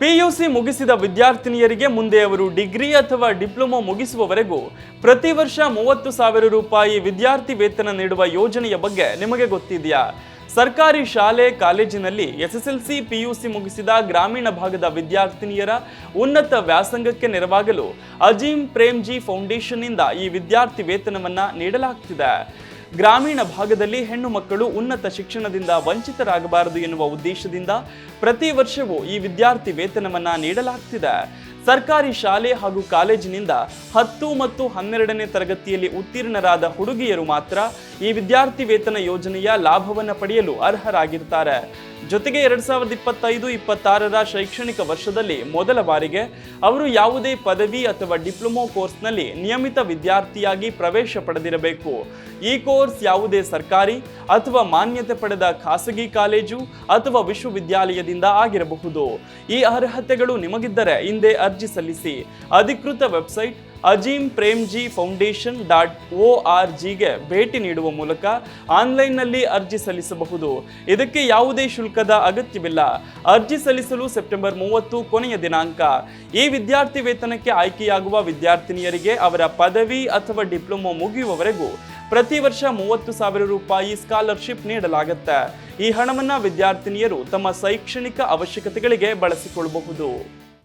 PUC ಮುಗಿಸಿದ ವಿದ್ಯಾರ್ಥಿನಿಯರಿಗೆ ಮುಂದೆ ಅವರು ಡಿಗ್ರಿ ಅಥವಾ ಡಿಪ್ಲೊಮಾ ಮುಗಿಸುವವರೆಗೂ ಪ್ರತಿ ವರ್ಷ ಮೂವತ್ತು ಸಾವಿರ ರೂಪಾಯಿ ವಿದ್ಯಾರ್ಥಿ ವೇತನ ನೀಡುವ ಯೋಜನೆಯ ಬಗ್ಗೆ ನಿಮಗೆ ಗೊತ್ತಿದೆಯಾ? ಸರ್ಕಾರಿ ಶಾಲೆ, ಕಾಲೇಜಿನಲ್ಲಿ ಎಸ್ಎಸ್ಎಲ್ಸಿ ಪಿಯುಸಿ ಮುಗಿಸಿದ ಗ್ರಾಮೀಣ ಭಾಗದ ವಿದ್ಯಾರ್ಥಿನಿಯರ ಉನ್ನತ ವ್ಯಾಸಂಗಕ್ಕೆ ನೆರವಾಗಲು ಅಜೀಂ ಪ್ರೇಮ್ಜಿ ಫೌಂಡೇಶನ್ನಿಂದ ಈ ವಿದ್ಯಾರ್ಥಿ ವೇತನವನ್ನು ನೀಡಲಾಗ್ತಿದೆ. ಗ್ರಾಮೀಣ ಭಾಗದಲ್ಲಿ ಹೆಣ್ಣು ಮಕ್ಕಳು ಉನ್ನತ ಶಿಕ್ಷಣದಿಂದ ವಂಚಿತರಾಗಬಾರದು ಎನ್ನುವ ಉದ್ದೇಶದಿಂದ ಪ್ರತಿ ವರ್ಷವೂ ಈ ವಿದ್ಯಾರ್ಥಿ ವೇತನವನ್ನ ನೀಡಲಾಗ್ತಿದೆ. ಸರ್ಕಾರಿ ಶಾಲೆ ಹಾಗೂ ಕಾಲೇಜಿನಿಂದ ಹತ್ತು ಮತ್ತು ಹನ್ನೆರಡನೇ ತರಗತಿಯಲ್ಲಿ ಉತ್ತೀರ್ಣರಾದ ಹುಡುಗಿಯರು ಮಾತ್ರ ಈ ವಿದ್ಯಾರ್ಥಿ ವೇತನ ಯೋಜನೆಯ ಲಾಭವನ್ನು ಪಡೆಯಲು ಅರ್ಹರಾಗಿರ್ತಾರೆ. ಜೊತೆಗೆ ಎರಡ್ ಸಾವಿರದ ಇಪ್ಪತ್ತೈದು, ಇಪ್ಪತ್ತಾರರ ಶೈಕ್ಷಣಿಕ ವರ್ಷದಲ್ಲಿ ಮೊದಲ ಬಾರಿಗೆ ಅವರು ಯಾವುದೇ ಪದವಿ ಅಥವಾ ಡಿಪ್ಲೊಮೊ ಕೋರ್ಸ್ನಲ್ಲಿ ನಿಯಮಿತ ವಿದ್ಯಾರ್ಥಿಯಾಗಿ ಪ್ರವೇಶ ಪಡೆದಿರಬೇಕು. ಈ ಕೋರ್ಸ್ ಯಾವುದೇ ಸರ್ಕಾರಿ ಅಥವಾ ಮಾನ್ಯತೆ ಪಡೆದ ಖಾಸಗಿ ಕಾಲೇಜು ಅಥವಾ ವಿಶ್ವವಿದ್ಯಾಲಯದಿಂದ ಆಗಿರಬಹುದು. ಈ ಅರ್ಹತೆಗಳು ನಿಮಗಿದ್ದರೆ ಹಿಂದೆ ಅರ್ಜಿ ಸಲ್ಲಿಸಿ. ಅಧಿಕೃತ website Azim Premji foundation dot O R ಜಿಗೆ ಭೇಟಿ ನೀಡುವ ಮೂಲಕ ಆನ್ಲೈನ್ನಲ್ಲಿ ಅರ್ಜಿ ಸಲ್ಲಿಸಬಹುದು. ಇದಕ್ಕೆ ಯಾವುದೇ ಶುಲ್ಕದ ಅಗತ್ಯವಿಲ್ಲ. ಅರ್ಜಿ ಸಲ್ಲಿಸಲು ಸೆಪ್ಟೆಂಬರ್ ಮೂವತ್ತು ಕೊನೆಯ ದಿನಾಂಕ. ಈ ವಿದ್ಯಾರ್ಥಿ ವೇತನಕ್ಕೆ ಆಯ್ಕೆಯಾಗುವ ವಿದ್ಯಾರ್ಥಿನಿಯರಿಗೆ ಅವರ ಪದವಿ ಅಥವಾ ಡಿಪ್ಲೊಮೊ ಮುಗಿಯುವವರೆಗೂ ಪ್ರತಿ ವರ್ಷ ಮೂವತ್ತು ಸಾವಿರ ರೂಪಾಯಿ ಸ್ಕಾಲರ್ಶಿಪ್ ನೀಡಲಾಗುತ್ತೆ. ಈ ಹಣವನ್ನು ವಿದ್ಯಾರ್ಥಿನಿಯರು ತಮ್ಮ ಶೈಕ್ಷಣಿಕ ಅವಶ್ಯಕತೆಗಳಿಗೆ ಬಳಸಿಕೊಳ್ಳಬಹುದು.